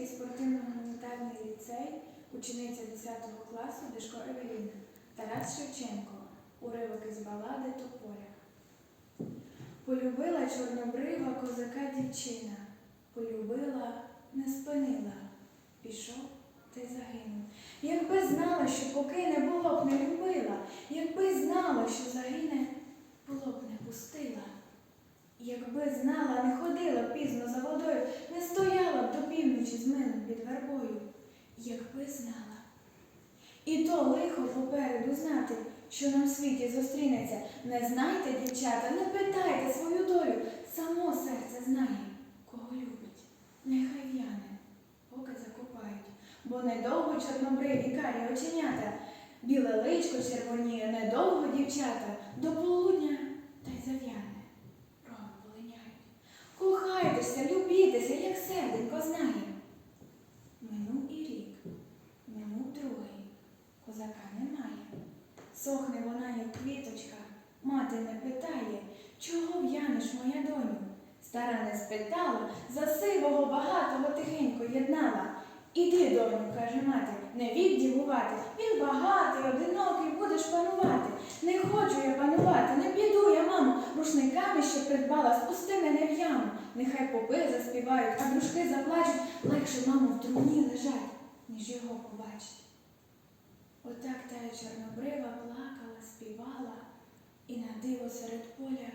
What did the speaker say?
Хмельницький спортивно-гуманітарний ліцей, учениця 10 класу Дешко Евеліна, Тарас Шевченко, уривок із балади Тополя. Полюбила чорнобрива козака дівчина, полюбила, не спинила, пішов та й загинув. Якби знала, що покине, було б не любила, якби знала, що загине, було б не пустила. Якби знала, не ходила б пізно за водою, не стояла б до півночі з милим під вербою, якби знала. І то лихо попереду знати, що нам в світі зустрінеться. Не знайте, дівчата, не питайте свою долю, само серце знає, кого любить. Нехай в'яне, поки закопають, бо недовго чорнобриві карі оченята, біле личко червоніє, недовго дівчата, до полудня та й зав'яне, роги полиняють. Кохайтеся, любітеся, як серденько знає. Сохне вона, як квіточка, мати не питає, чого в'янеш, моя доню? Стара не спитала, за сивого багатого тихенько єднала. Іди, доню, каже мати, не вік дівувати. Він багатий, одинокий, будеш панувати. Не хочу я панувати, не піду я, мамо, рушниками, що придбала, спусти мене в яму. Нехай попи заспівають, а дружки заплачуть, легше, мамо, в труні лежать, ніж його побачить. Чорнобрива плакала, співала, і на диво серед поля